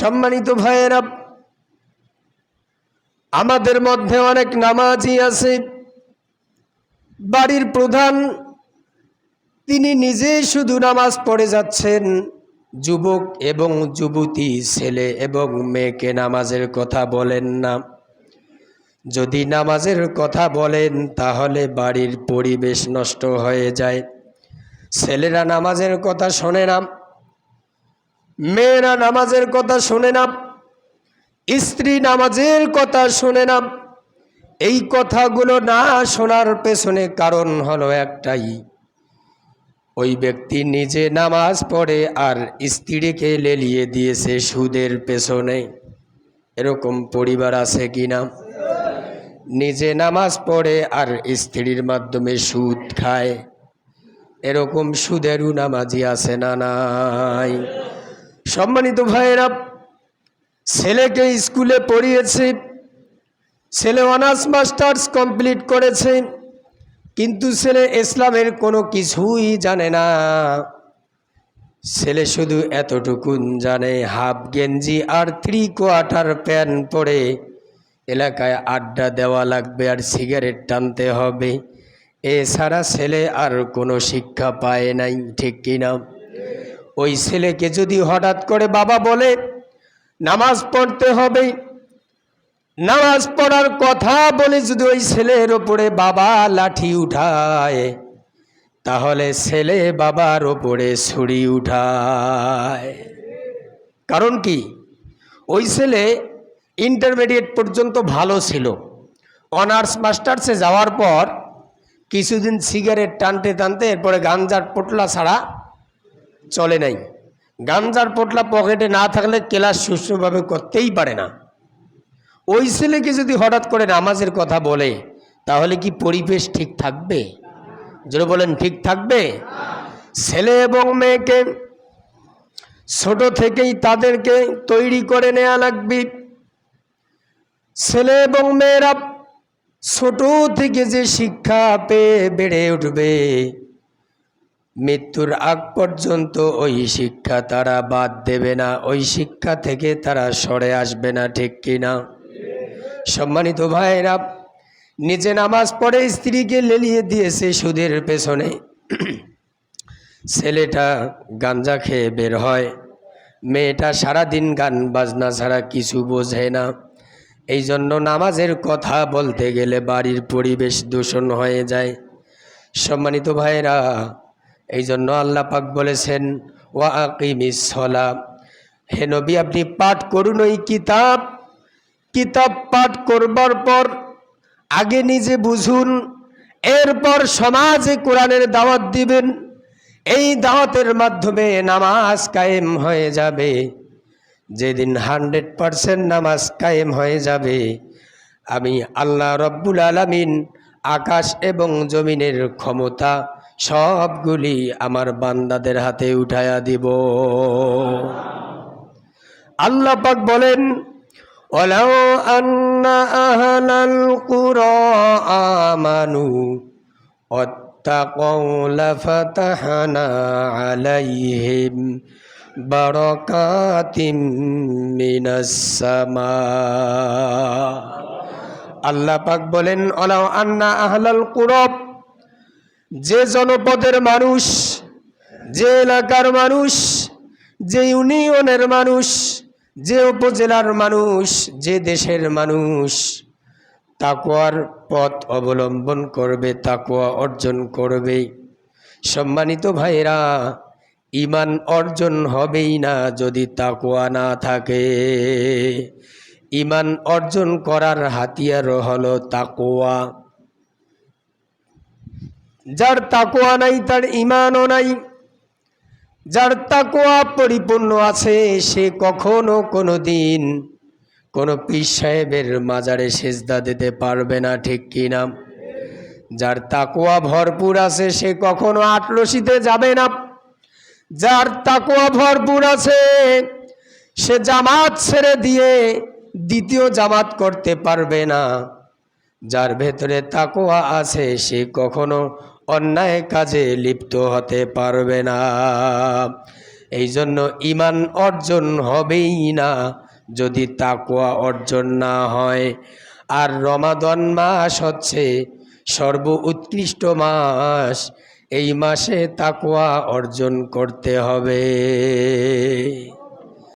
সম্মানিত ভাইয়েরা, আমাদের মধ্যে অনেক নামাজি আছে। বাড়ির প্রধান, তিনি নিজে শুধু নামাজ পড়ে যাচ্ছেন। যুবক এবং যুবতী ছেলে এবং মেয়েকে নামাজের কথা বলেন না। যদি নামাজের কথা বলেন, তাহলে বাড়ির পরিবেশ নষ্ট হয়ে যায়। ছেলেরা নামাজের কথা শোনে না। মেয়েরা নামাজের কথা শোনে না, স্ত্রী নামাজের কথা শোনে না। এই কথাগুলো না শোনার পেছনে কারণ হলো একটাই। ওই ব্যক্তি নিজে নামাজ পড়ে আর স্ত্রীকে লেলিয়ে দিয়েছে সুদের পেছনে। এরকম পরিবার আছে কি না? নিজে নামাজ পড়ে আর স্ত্রীর মাধ্যমে সুদ খায়। এরকম সুদেরও নামাজি আছে না নাই? সম্মানিত ভাইয়েরা, ছেলেকে স্কুলে পড়িয়েছে, ছেলে অনার্স মাস্টার্স কমপ্লিট করেছে, কিন্তু ছেলে ইসলামের কোনো কিছুই জানে না। ছেলে শুধু এতটুকুন জানে, হাফ গেঞ্জি আর থ্রি কোয়ার্টার প্যান্ট পরে এলাকায় আড্ডা দেওয়া লাগবে আর সিগারেট টানতে হবে। এছাড়া ছেলে আর কোনো শিক্ষা পায় নাই, ঠিক কিনা? ওই ছেলেকে যদি হঠাৎ করে বাবা বলে, নামাজ পড়তে হবে। নামাজ পড়ার কথা বলে যদি ওই ছেলের ওপরে বাবা লাঠি উঠায়, তাহলে ছেলে বাবার ওপরে ছুরি উঠায়। কারণ কি? ওই ছেলে ইন্টারমিডিয়েট পর্যন্ত ভালো ছিল। অনার্স মাস্টার্সে যাওয়ার পর কিছুদিন সিগারেট টানতে টানতে এরপরে গাঞ্জার পোটলা ছাড়া চলে নাই। গাঞ্জার পোটলা পকেটে না থাকলে ক্লাস সুষ্ঠুভাবে করতেই পারে না। ওই ছেলেকে যদি হঠাৎ করে নামাজের কথা বলে, তাহলে কি পরিবেশ ঠিক থাকবে? যেটা বলেন, ঠিক থাকবে? ছেলে এবং মেয়েকে ছোট থেকেই তাদেরকে তৈরি করে নেওয়া লাগবে। ছেলে এবং মেয়েরা ছোট থেকে যে শিক্ষা পেয়ে বেড়ে উঠবে মৃত্যুর আগ পর্যন্ত ওই শিক্ষা তারা বাদ দেবে না, ওই শিক্ষা থেকে তারা সরে আসবে না, ঠিক কিনা সম্মানিত ভাইরা নিজে নামাজ পড়ে স্ত্রীকে লেলিয়ে দিয়েছে সুদের পেছনে। ছেলেটা গাঞ্জা খেয়ে বের হয়। মেয়েটা সারাদিন গান বাজনা ছাড়া কিছু বোঝে না। এই জন্য নামাজের কথা বলতে গেলে বাড়ির পরিবেশ দূষণ হয়ে যায়। সম্মানিত ভাইরা এই জন্য আল্লাহ পাক বলেছেন, ওয়া আকিমিস সলা হে নবী, আপনি পাঠ করুন ওই কিতাব। কিতাব পাঠ করবার পর আগে নিজে বুঝুন, এরপর সমাজে কোরআনের দাওয়াত দিবেন। এই দাওয়াতের মাধ্যমে নামাজ কায়েম হয়ে যাবে। যেদিন হান্ড্রেড পারসেন্ট নামাজ কায়েম হয়ে যাবে, আমি আল্লাহ রব্বুল আলমিন আকাশ এবং জমিনের ক্ষমতা সবগুলি আমার বান্দাদের হাতে উঠায়া দিব আল্লাহ পাক বলেন ولو أن أهل القرى آمنوا واتقوا لفتحنا عليهم بركات من السماء আল্লাহ পাক বলেন অলাও আন্না আহলাল কুরব যে জনপদের মানুষ, যে এলাকার মানুষ, যে ইউনিয়নের মানুষ, যে উপজেলার মানুষ, যে দেশের মানুষ তাকুয়ার পথ অবলম্বন করবে তাকুয়া অর্জন করবে। সম্মানিত ভাইরা ইমান অর্জন হবেই না যদি তাকুয়া না থাকে। ইমান অর্জন করার হাতিয়ার হলো তাকুয়া যার তাকুয়া নাই, তার ইমানও নাই। যার তাকোয়া পরিপূর্ণ আছে, সে কখনো কোনো দিন কোনো পীর সাহেবের মাজারে সেজদা দিতে পারবে না, ঠিক কিনা যার তাকোয়া ভরপুর আছে, সে কখনো আটলসিতে যাবে না। যার তাকোয়া ভরপুর আছে, সে জামাত ছেড়ে দিয়ে দ্বিতীয় জামাত করতে পারবে না। যার ভেতরে তাকোয়া আছে, সে কখনো অন্যায় কাজে লিপ্ত হতে পারবে না। এই জন্য ইমান অর্জন হবেই না যদি তাকুয়া অর্জন না হয়। আর রমাদন মাস হচ্ছে সর্ব উৎকৃষ্ট মাস। এই মাসে তাকুয়া অর্জন করতে হবে।